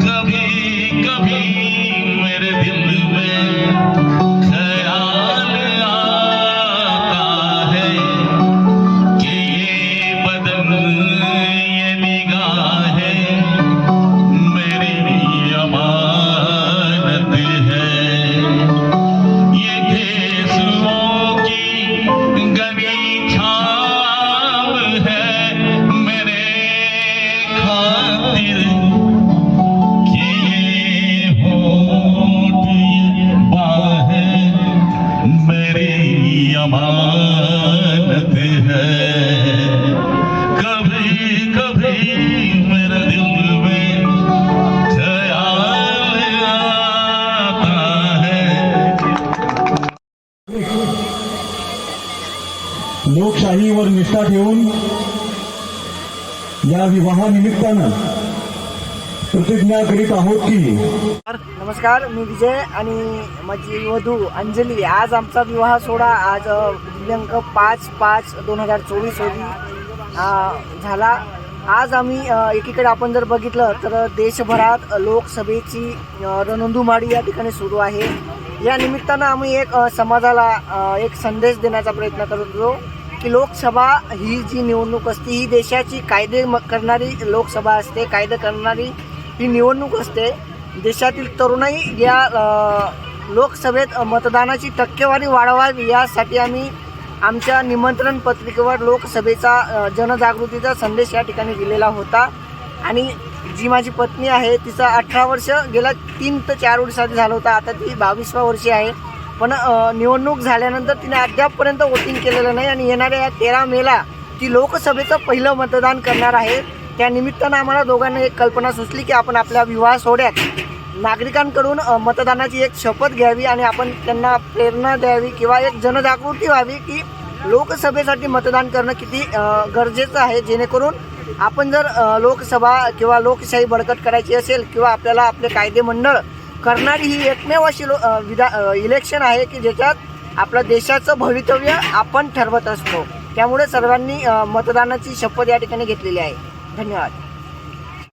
कभी कभी अमानत है कभी कभी मेरे दिल में ख्याल है लोकशाहीवर निष्ठा ठेवून या विवाहानिमित्तानं प्रतिज्ञा करीत आहोत की? नमस्कार मी विजय आणि माझी वधू अंजली. आज आमचा विवाह सोहळा आज दिनांक पाच पाच दोन हजार चोवीस रोजी झाला. आज आम्ही एकीकडे आपण जर बघितलं तर देशभरात लोकसभेची रणधुमाडी या ठिकाणी सुरू आहे. या निमित्तानं आम्ही एक समाजाला एक संदेश देण्याचा प्रयत्न करत होतो की लोकसभा ही जी निवडणूक असते ही देशाची कायदे म- करणारी लोकसभा असते कायदे करणारी ही निवडणूक असते. देशातील तरुणाई या लोकसभेत मतदानाची टक्केवारी वाढवावी यासाठी आम्ही आमच्या निमंत्रण पत्रिकेवर लोकसभेचा जनजागृतीचा संदेश या ठिकाणी दिलेला होता. आणि जी माझी पत्नी आहे तिचा अठरा वर्ष गेल्या तीन ते चार वर्षासाठी झालं होतं. आता ती बावीसवा वर्षी आहे. पण निवडणूक झाल्यानंतर तिने अद्यापपर्यंत वोटिंग केलेलं नाही. आणि येणाऱ्या या तेरा मेला ती लोकसभेचं पहिलं मतदान करणार आहे. त्या निमित्तानं आम्हाला दोघांना एक कल्पना सुचली की आपण आपल्या विवाह सोहळ्यात नागरिकांकडून मतदानाची एक शपथ घ्यावी आणि आपण त्यांना प्रेरणा द्यावी किंवा एक जनजागृती व्हावी की लोकसभेसाठी मतदान करणं किती गरजेचं आहे जेणेकरून आपण जर लोकसभा किंवा लोकशाही बळकट करायची असेल किंवा आपल्याला आपले कायदे मंडळ करणारी ही एकमेव अशी लो विधा इलेक्शन आहे की ज्याच्यात आपलं देशाचं भवितव्य आपण ठरवत असतो. त्यामुळे सर्वांनी मतदानाची शपथ या ठिकाणी घेतलेली आहे. धन्यवाद.